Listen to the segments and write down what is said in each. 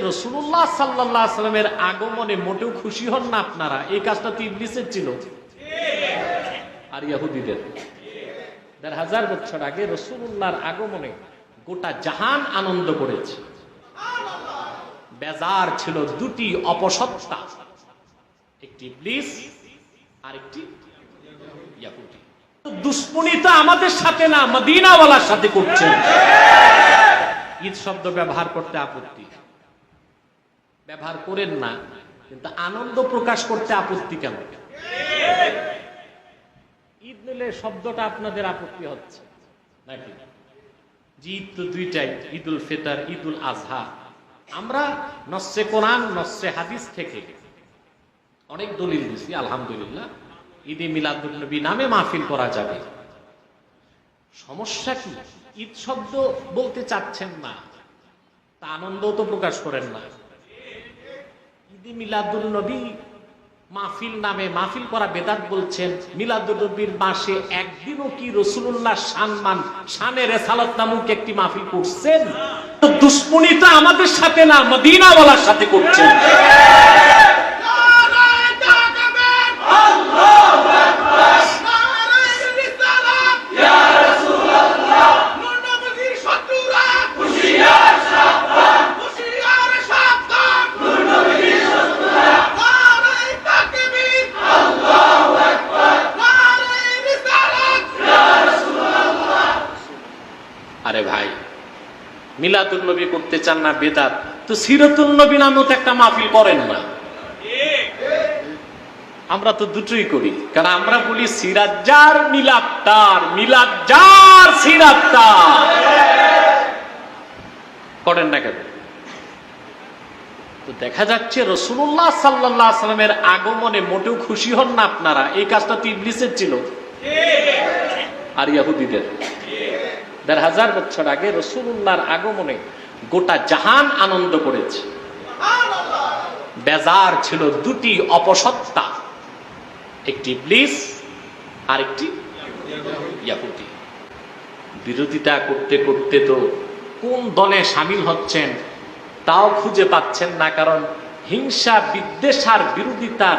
রসুল্লাহ সাল্লাহ আগমনে মোটেও খুশি হন না আপনারা। এই কাজটা তো ইবলিসের ছিল। আর ইয়াহুদিদের। দেড় হাজার বছর আগে রসুল্লাহর আগমনে গোটা জাহান আনন্দ করেছে। বেজার ছিল দুটি অপসত্তা একটি ইবলিস আর একটি ইয়াহুদি আমাদের সাথে না, মদিনাওয়ালার সাথে করছেন ঈদ শব্দ ব্যবহার করতে আপত্তি। ব্যবহার করেন না, কিন্তু আনন্দ প্রকাশ করতে আপত্তি কেন? ঈদ নিলে শব্দটা আপনাদের আপত্তি হচ্ছে, নাকি? ঈদ তো দুইটাই, ঈদুল ফিতর, ঈদুল আজহা। আমরা নসে কোরআন, নসে হাদিস থেকে অনেক দলিল দিছি, আলহামদুলিল্লাহ। ঈদে মিলাদুল নবী নামে মাহফিল করা যাবে। সমস্যা কি? ঈদ শব্দ বলতে চাচ্ছেন না, তা আনন্দ তো প্রকাশ করেন না। ঈদে মিলাদুল নবী মাহফিল নামে মাহফিল করা বেদাত বলছেন মিলাদুল নবীর মাসে একদিনও কি রসুল্লাহ সানমান শানের রেসালত নামক একটি মাহফিল করছেন? তো দুশ্মনী আমাদের সাথে না, মদিনাওয়ালার সাথে করছেন। মিলাদুল নবী করতে চান না বেদাত, তো সিরাতুল নবী নামেও তো একটা মাহফিল করেন না। আমরা তো দুটোই করি, কারণ আমরা বলি সিরাজ্জার মিলাদ তার, মিলাদ যার, সিরাত তার। করেন না কেন? তো দেখা যাচ্ছে রসুল্লাহ সাল্লাহ সাল্লামের আগমনে মোটেও খুশি হন না আপনারা, এই কাজটা তো ইবলিসের ছিল। আর ইয়াহুদিদের। দেড় হাজার বছর আগে রসুল্লাহর আগমনে গোটা জাহান আনন্দ করেছে। বেজার ছিল দুটি অপসত্তা, একটি ব্লিস আর একটি ইয়াহুদি। বিরোধিতা করতে করতে তো কোন দলে সামিল হচ্ছেন তাও খুঁজে পাচ্ছেন না, কারণ হিংসা বিদ্বেষ আর বিরোধিতার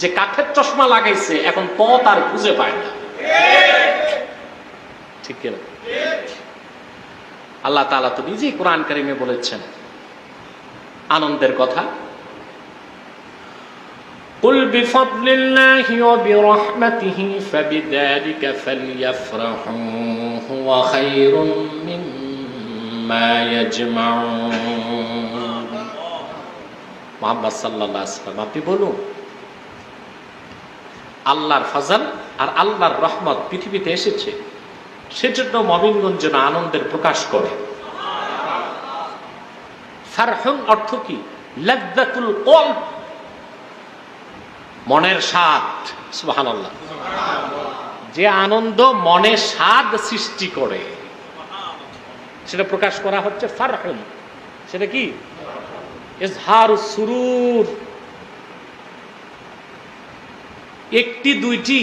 যে কাঠের চশমা লাগাইছে, এখন পথ আর খুঁজে পায় না। ঠিক কিনা? আল্লাহ তালা তো নিজেই কোরআন কারিমে বলেছেন আনন্দের কথা قل بفضل الله وبرحمته فبذلك فليفرحوا هو خير مما يجمعون মোহাম্মদ সাল্লাহ আসলাম আপনি বলুন আল্লাহর ফজল আর আল্লাহর রহমত পৃথিবীতে এসেছে সেজন্য মমিনগঞ্জ যেন আনন্দের প্রকাশ করে। অর্থ কি? মনের স্বাদ যে আনন্দ মনে স্বাদ সৃষ্টি করে, সেটা প্রকাশ করা হচ্ছে ফারহুন সেটা কি? সুরুর। একটি, দুইটি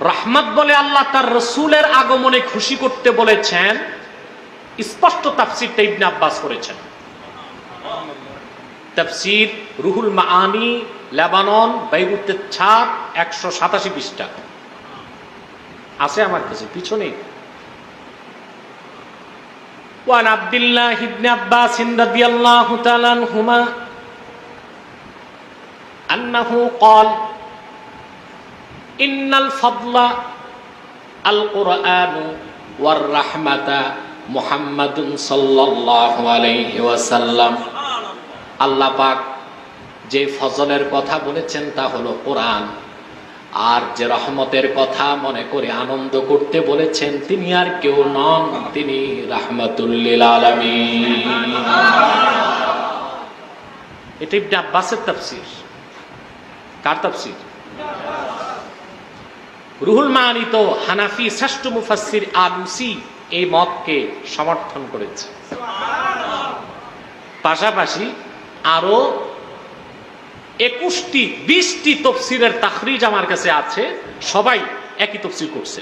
রহমত বলে আল্লাহ তার রসুলের আগমনে খুশি করতে বলেছেন স্পষ্ট তাফসিরটা ইবনে আব্বাস করেছেন তাফসির রুহুল মাআনি লেবানন বাইরুতের ছাপ একশো সাতাশি পৃষ্ঠা আছে আমার কাছে পিছনে وعن عبد الله بن عباس رضي الله تعالى عنهما أنه قال ইন্নাল ফদলা আল কোরআন ওয়ার রাহমাতা মোহাম্মদুন সাল্লাল্লাহু আলাইহি ওয়াসাল্লাম। আল্লাহ পাক যে ফজলের কথা বলেছেন তা হলো কোরআন। আর যে রহমতের কথা মনে করে আনন্দ করতে বলেছেন, তিনি আর কেউ নন, তিনি রাহমাতুল্লিল আলামিন। এটা ইবনে আব্বাসের তাফসীর। কার তাফসীর? রুহুল মানিত হানাফি শ্রেষ্ঠ মুফাসির আলুসি এই মতকে সমর্থন করেছে। পাশাপাশি আরও একুশটি, বিশটি তফসিরের তাখরিজ আমার কাছে আছে, সবাই একই তফসির করছে।